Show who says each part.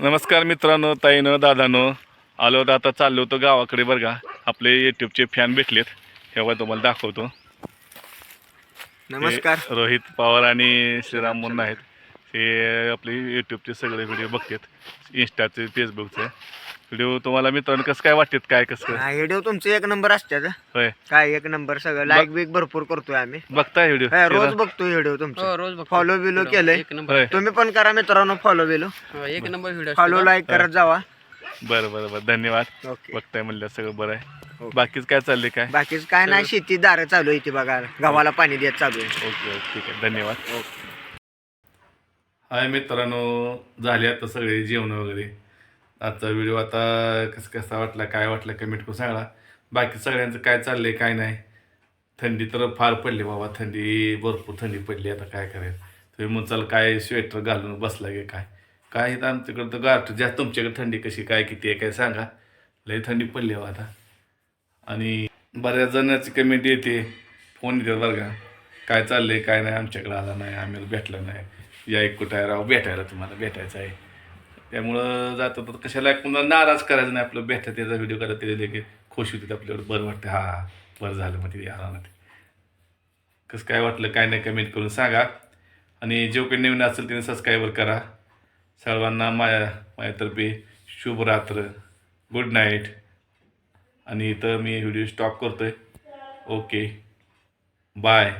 Speaker 1: नमस्कार मित्रांनो ताईनं दादानो. आलो होतो आता चाललो होतो गावाकडे बरं का. आपले यूट्यूबचे फॅन भेटलेत. तेव्हा तुम्हाला दाखवतो.
Speaker 2: नमस्कार.
Speaker 1: रोहित पवार आणि श्रीराम मुन्ना आहेत. हे आपले यूट्यूबचे सगळे व्हिडिओ बघतात. इंस्टाचे फेसबुकचे व्हिडिओ तुम्हाला मित्रांनो कसं काय वाटतात काय कसं
Speaker 2: हा, व्हिडिओ तुमचे एक नंबर असतात हं.
Speaker 1: होय.
Speaker 2: काय एक नंबर सगळं. लाईक बिक भरपूर करतोय आम्ही.
Speaker 1: बघताय व्हिडिओ
Speaker 2: हा, रोज बघतोय व्हिडिओ तुमचे.
Speaker 3: हो रोज बघतो
Speaker 2: फॉलो बिलो केलंय.
Speaker 3: एक नंबर
Speaker 1: होय.
Speaker 2: तुम्ही पण करा मित्रांनो फॉलो बिलो.
Speaker 3: हो, एक नंबर व्हिडिओ
Speaker 2: फॉलो लाईक करत जावा.
Speaker 1: बरं बरं बरं. धन्यवाद.
Speaker 2: ओके
Speaker 1: बघताय म्हणलं सगळं बरं आहे.
Speaker 2: ओके.
Speaker 1: बाकीच काय चाललंय काय?
Speaker 2: बाकीच काय नाही शेती दारं चालू आहे इथे बघा. गव्हाला पाणी देत चालू आहे.
Speaker 1: ओके ओके ठीक आहे. धन्यवाद. हाय मित्रांनो झाले आता सगळे जेवण वगैरे. आजचा व्हिडिओ आता कसं कसा वाटला काय वाटलं कमेंट करून सांगा. बाकी सगळ्यांचं काय चाललंय काय नाही. थंडी तर फार पडली बाबा थंडी भरपूर थंडी पडली आता काय करायचं. तुम्ही चाल काय स्वेटर घालून बसला गे काय. काय तर आमच्याकडं तर गाठ जास्त तुमच्याकडे थंडी कशी काय किती आहे काय सांगा. लई थंडी पडली बाबा आता. आणि बऱ्याच जणांची कमेंट येते फोन येतात बरं का. काय चाललंय काय नाही आमच्याकडे आला नाही आम्हाला भेटलं नाही. या एक कुठं आहे राव भेटायला तुम्हाला भेटायचं आहे. त्यामुळं जातो तर कशाला पुन्हा नाराज करायचं नाही आपलं भेटत त्याचा व्हिडिओ करत ते की खुश होते आपल्यावर बरं वाटतं. हा बरं झालं मग तिथे आला ते कसं काय वाटलं काय नाही कमेंट करून सांगा. आणि जो काही नवीन असेल त्याने सबस्क्राईबर करा. सर्वांना माया माझ्यातर्फे शुभरात्र गुड नाईट आणि इथं मी व्हिडिओ स्टॉप आहे ओके बाय